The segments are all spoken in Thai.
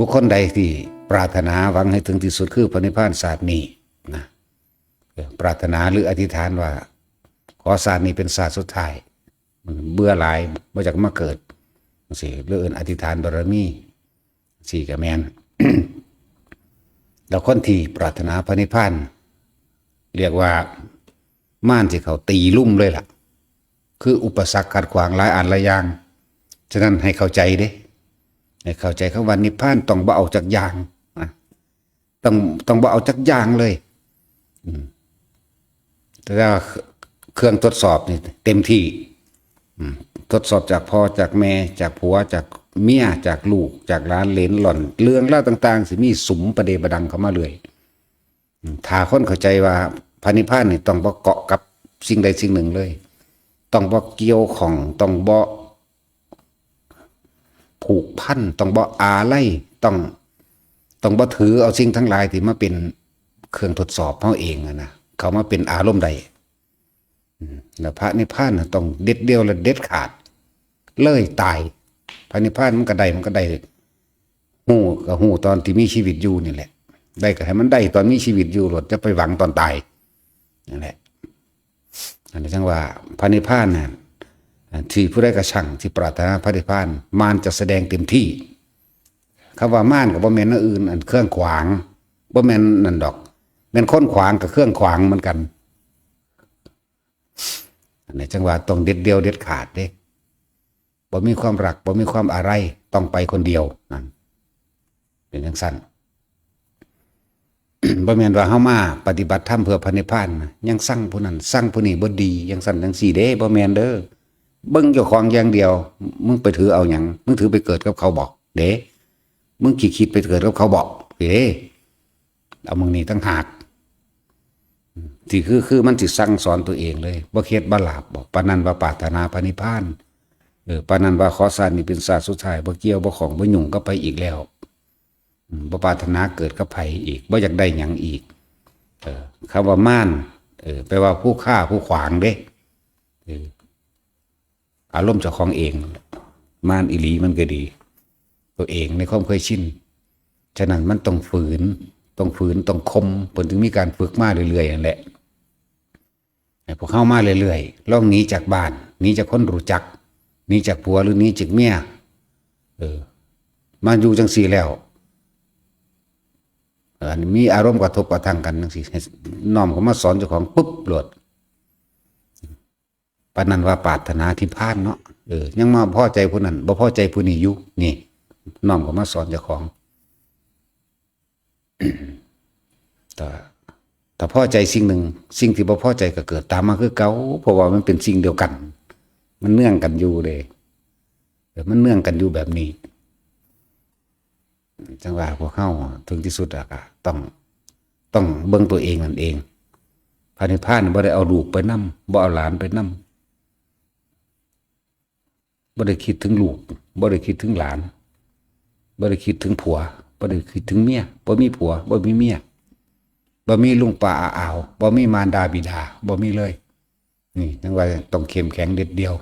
บุคคลใดที่ปรารถนาหวังให้ถึงที่สุดคือพระนิพพานศาสตร์นี้นะปรารถนาหรืออธิษฐานว่า ขอศาสตร์นี้เป็นศาสตร์สุดท้ายมันเบื่อหลายมาจากมาเกิดสิเรื่องอื่นอธิษฐานบารมีสี่กับแมนแล้วคนที่ปรารถนาพระนิพพานเรียกว่าม่านที่เขาตีลุ่มเลยล่ะ คืออุปสรรคขัดขวางหลายอันหลายอย่าง ฉะนั้นให้เข้าใจเด้ ให้เข้าใจคำว่านิพพานต้องบ่เอาจากยางนะต้องต้องบ่เอาจากยางเลยแต่ว่าเครื่องทดสอบนี่เต็มที่ทดสอบจากพ่อจากแม่จากผัวจากเมียจากลูกจากร้านเลนหล่อน เรื่องเล่าต่าง ๆ สิมีสุมประเดประดังเข้ามาเลยถ้าคนเข้าใจว่าพระนิพพานนี่ต้องบ่เกาะกับสิ่งใดสิ่งหนึ่งเลย ต้องบ่เกี่ยวของต้องบ่ ผูกพันต้องบ่อาไล่ต้องต้องบ่ถือเอาสิ่งทั้งหลายที่มาเป็นเครื่องทดสอบเขาเองอะนะเขามาเป็นอารมณ์ใดแล้วพระนิพพานน่ะต้องเด็ดเดียวและเด็ดขาด เลยตาย พระนิพพานมันก็ได้มันก็ได้หูกับหูตอนที่มีชีวิตอยู่นี่แหละ ได้ก็ให้มันได้ตอนมีชีวิตอยู่หลดจะไปหวังตอนตายนั่นแหละอันนี้จังว่าพระนิพพานน่ะ ที่ผู้ได้กระชังที่ปรารถนาพระนิพพานมารจะแสดงเต็มที่คำว่าม่านกับบ่แม่นอันอื่นอันเครื่องขวางบ่แมนนั่นดอกแมนค้นขวางกับเครื่องขวางเหมือนกันอันนี้จังหวะต้องเด็ดเดียวเด็ดขาดเด้บ่มีความรักบ่มีความอะไรต้องไปคนเดียวนั่นเป็นจังสั้นบ่แมนว่าเฮามาปฏิบัติธรรมเพื่อพระนิพพานยังสั่งผู้นั้นสั่งผู้นี้บ่ดียังสั่นจังซี่เด้บ่แมนเด้อ เบิ่งเจ้าของอย่างเดียว มึงไปถือเอาอย่างมึงถือไปเกิดกับเขาบอก เด้มึงขี้คิดไปเกิดกับเขาบอกเด้เอามึงนี่ตั้งหากที่คือคือมันสิสั่งสอนตัวเองเลยบ่เครียดบ่หลาบบอกปานันว่าปาถนาพระนิพานเออปานันว่าขอสารนี่เป็นศาสตร์สุดท้ายบ่เกี่ยวบ่ของบ่หยุ่งก็ไปอีกแล้วบ่ปาถนาเกิดกับไผอีกบ่อยากได้หยังอีก เออคำว่าม่านเออแปลว่าผู้ฆ่าผู้ขวางเด้อ อารมณ์เจ้าของเองม่านอิลีมันก็ดี ตัวเองในความเคยชินฉะนั้นมันต้องฝืน ต้องฝืน ต้องคมผลถึงมีการฝึกมาเรื่อยๆนั่นแหละพวกเข้ามาเรื่อยๆล่องหนีจากบ้านหนีจากคนรู้จักหนีจากผัวหรือหนีจากเมียเออมาอยู่จังสี่แล้วออมีอารมณ์กระทบกระทั่งกันจังสี่หน้อมเขามาสอนเจ้าของปุ๊บหลด ปานนั้นว่าปาถนาที่พานเนาะเออยังมาพ่อใจผู้นั้นบ่พ่อใจผู้นี้อยู่นี่น้อมก็มาสอนเจ้าของแต่แต่พ่อใจสิ่งหนึ่ง สิ่งที่บ่พ่อใจก็เกิด ตามมาคือเกาเพราะว่ามันเป็นสิ่งเดียวกัน มันเนื่องกันอยู่เลยเออมันเนื่องกันอยู่แบบนี้ จังหว่าพวกเข้าถึงที่สุดอะก็ต้องต้องเบิ่งตัวเองนั่นเองพระนิพพานบ่ได้เอาลูกไปนำบ่เอาหลานไปนำ บ่ได้คิดถึงลูกบ่ได้คิดถึงหลานบ่ได้คิดถึงผัวบ่ได้คิดถึงเมียบ่มีผัวบ่มีเมียบ่มีลุงป้าอาอาวบ่มีมารดาบิดาบ่มีเลย นี่จังว่าต้องเข้มแข็งเด็ดเดียว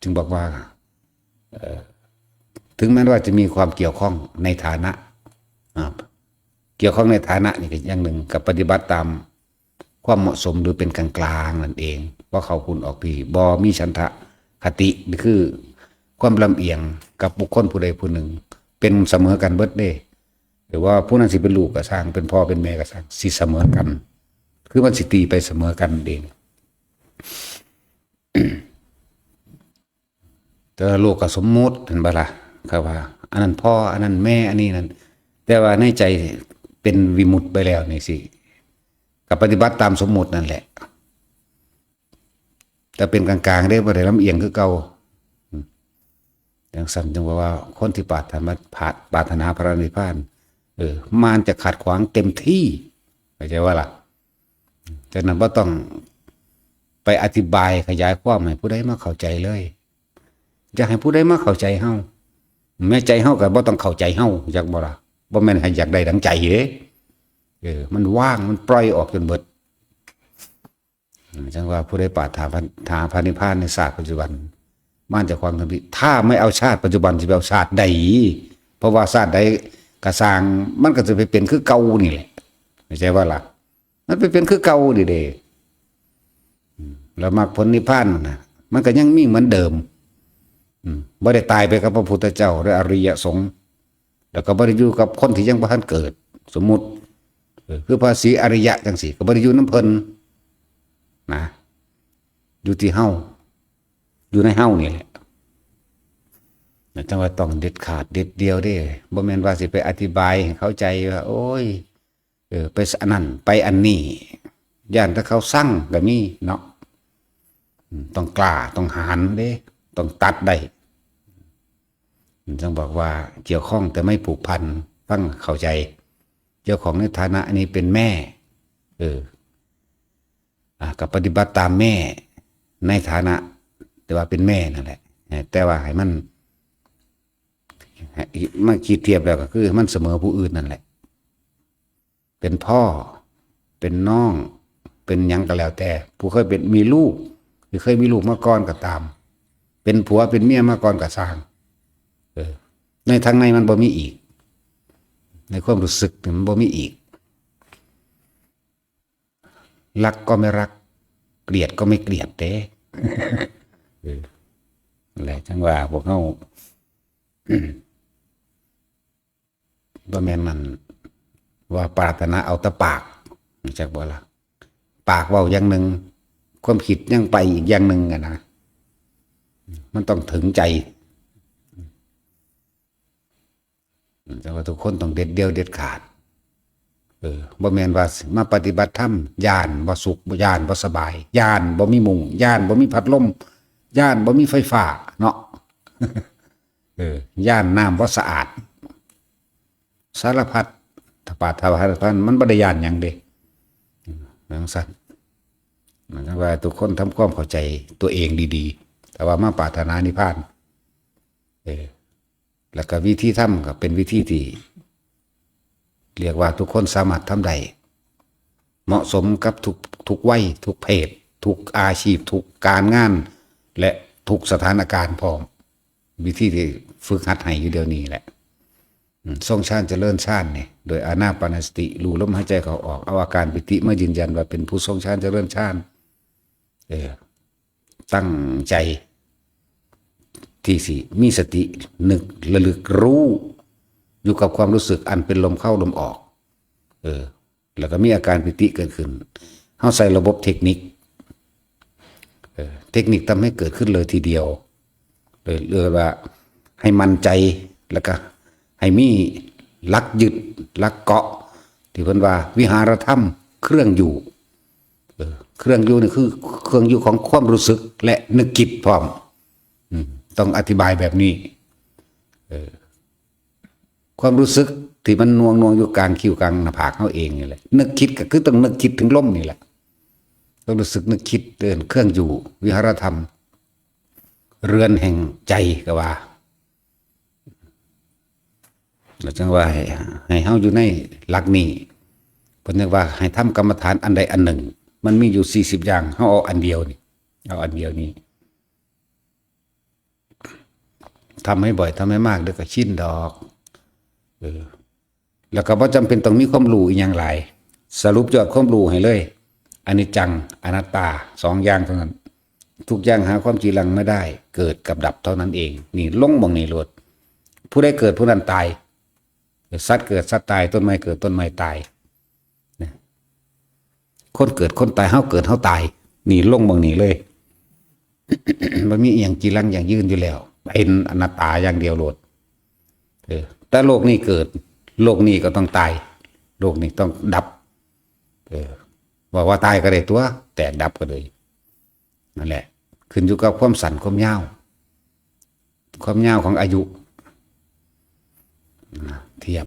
จึงบอกว่าถึงแม้ว่าจะมีความเกี่ยวข้องในฐานะเกี่ยวข้องในฐานะนี่ก็อย่างหนึ่งกับปฏิบัติตามความเหมาะสมหรือเป็นกลางๆนั่นเอง ว่าเขาคุณออกพี่บอมีฉันทะ คติคือความลำเอียงกับบุคคลผู้ใดผู้หนึ่ง เป็นเสมอกันเบิดเด้หรือว่าผู้นั้นสิเป็นลูกก็สร้างเป็นพ่อเป็นแม่ก็สร้างสิเสมอกัน คือมันสิตีไปเสมอกันเองแต่โลกก็สมมุติเห็นบ่ล่ะครับว่า อันนั้นพ่ออันนั้นแม่อันนี้นั่นแต่ว่าในใจเป็นวิมุตไปแล้วนี่สิกับปฏิบัติตามสมมุตินั่นแหละ แต่เป็นกลางๆได้บ่ได้ลำเอียงคือเก่าอย่างสั่นจังว่าว่าคนที่ปารถนาผาปาถนาพระนิพพานเออมารจะขัดขวางเต็มที่เข้าใจว่าล่ะฉะนั้นว่าต้องไปอธิบายขยายความให้ผู้ใดมาเข้าใจเลยอยากให้ผู้ใดมาเข้าใจเฮาแม่ใจเฮาก็บ่ต้องเข้าใจเฮาอยากบ่ล่ะบ่แม่นให้อยากได้ดังใจเด้เออมันว่างมันปล่อยออกจนเบิด จังว่าผู้ใดปารถนาพาพระนิพพานในศาสตร์ปัจจุบันมั่นจะความทันทีถ้าไม่เอาชาติปัจจุบันจะไปเอาชาติใดเพราะว่าศาตร์ใดกระสางมันก็จะไปเป็นคือเก่านี่แหละไม่ใช่ว่าล่ะ มันไปเป็นคือเก่าดิเดแล้วมรรคผลนิพพานนะมันก็ยังมีเหมือนเดิมอืมบ่ได้ตายไปกับพระพุทธเจ้าและออริยสงฆ์แล้วก็บ่ได้อยู่กับคนที่ยังบ่ทันเกิด สมมุติคือภาษีอริยะจังสี่ก็บ่ได้อยู่น้ำเพิ่น นะ อยู่ที่เฮาอยู่ในเฮานี่แหละแต่จังว่าต้องเด็ดขาดเด็ดเดียวเด้บ่แม่นว่าสิไปอธิบายเข้าใจว่าโอ้ยเออไปอันนั้นไปอันนี้ย่านถ้าเขาสั่งก็มีเนาะต้องกล้าต้องหารเด้ ต้องตัดได้ต้องบอกว่าเกี่ยวข้องแต่ไม่ผูกพันฟังเข้าใจ เจ้าของในฐานะนี้เป็นแม่ เออ กับปฏิบัติตามแม่ในฐานะ แต่ว่าเป็นแม่นั่นแหละแต่ว่าให้มันมันคิดเทียบแล้วก็คือ มันเสมอผู้อื่นนั่นแหละ เป็นพ่อ เป็นน้อง เป็นยังก็แล้วแต่ ผู้เคยเป็นมีลูก หรือเคยมีลูกมาก่อนก็ตาม เป็นผัวเป็นเมียมาก่อนก็สร้างเออในทางในมันบ่มีอีก ในความรู้สึกมันบ่มีอีก รักก็ไม่รัก เกลียดก็ไม่เกลียดเด้ออนั่นแหละจังว่าพวกเขาบ่แม่นมันว่าปรารถนาเอาแต่ปากจากบ่ละปากเว้าอย่างหนึ่งความคิดยังไปอีกอย่างหนึ่งอะนะมันต้องถึงใจแต่ว่าทุกคนต้องเด็ดเดียวเด็ดขาด เออบ่แมนว่ามาปฏิบัติธรรมย่านบ่สุขบ่ย่านบ่สบายยานบ่มีมุงยานบ่มีพัดลมยานบ่มีไฟฟ้า เนาะเออยานน้ำบ่สะอาด สารพัดถปาถวายพันมันบ่ได้ย่านหยังเด้นังสั่นมันก็ว่าทุกคนทำความเข้าใจตัวเองดีๆ แต่ว่ามาปรารถนานิพพาน เออ แล้วก็วิธีทำก็เป็นวิธีที่ เรียกว่าทุกคนสามารถทำได้เหมาะสมกับทุกทุกวัยทุกเพศ ทุกอาชีพ ทุกการงาน และทุกสถานการณ์พร้อม วิธีที่ฝึกหัดให้อยู่เดียวนี้แหละทรงชาติเจริญชาติเนี่ยโดยอานาปานสติรู้ลมหายใจเขาออกเอาอาการปิติมายืนยันว่าเป็นผู้ทรงชาติเจริญชาติเออตั้งใจที่สี่มีสตินึกระลึกรู้ อยู่กับความรู้สึกอันเป็นลมเข้าลมออก เออ แล้วก็มีอาการปิติเกิดขึ้นเข้าใส่ระบบเทคนิคเออเทคนิคทำให้เกิดขึ้นเลยทีเดียวเลยเรียกว่า ให้มั่นใจแล้วก็ ให้มีลักยึดลักเกาะ ที่เพิ่นว่า วิหารธรรม เครื่องอยู่เออเครื่องอยู่นี่คือ เครื่องอยู่ของความรู้สึก และนึกคิดพร้อมต้องอธิบายแบบนี้ เออ ความรู้สึกที่มันนวงนวงอยู่กลางคิ้วกลางหน้าผากเขาเองนี่แหละนึกคิดก็คือต้องนึกคิดถึงลมนี่แหละต้องรู้สึกนึกคิดเดินเครื่องอยู่ วิหารธรรม เรือนแห่งใจก็ว่าแล้วจังว่าให้ให้เฮาอยู่ในหลักนี้เพิ่นเรียกว่าให้ทำกรรมฐานอันใดอันหนึ่ง มันมีอยู่สี่สิบอย่างเฮาเอาอันเดียวนี่เอาอันเดียวนี้ทำให้บ่อยทำให้มากเดี๋ยวก็ชินดอก เออ แล้วก็บ่จำเป็นต้องมีความรู้อีกอย่างหลาย สรุปยอดความรู้ให้เลยอันนี้จังอนัตตาสองอย่างเท่านั้น ทุกอย่างหาความจริงลังไม่ได้ เกิดกับดับเท่านั้นเอง นี่ลงบางนี่โลดผู้ได้เกิดผู้นั้นตายสัตว์เกิดสัตว์ตายต้นไม้เกิดต้นไม้ตายนะคนเกิดคนตายเฮาเกิดเฮาตาย นี่ลงบางนี่เลย มันมีอย่างจีรังอย่างยืนอยู่แล้ว เป็นอนัตตาอย่างเดียวโหลดเออ แต่โลกนี้เกิด โลกนี้ก็ต้องตาย โลกนี้ต้องดับ เออบอกว่าตายก็ได้ตัว แตกดับก็เลยนั่นแหละ ขึ้นอยู่กับความสั่นความยาวความยาวของอายุเทียบ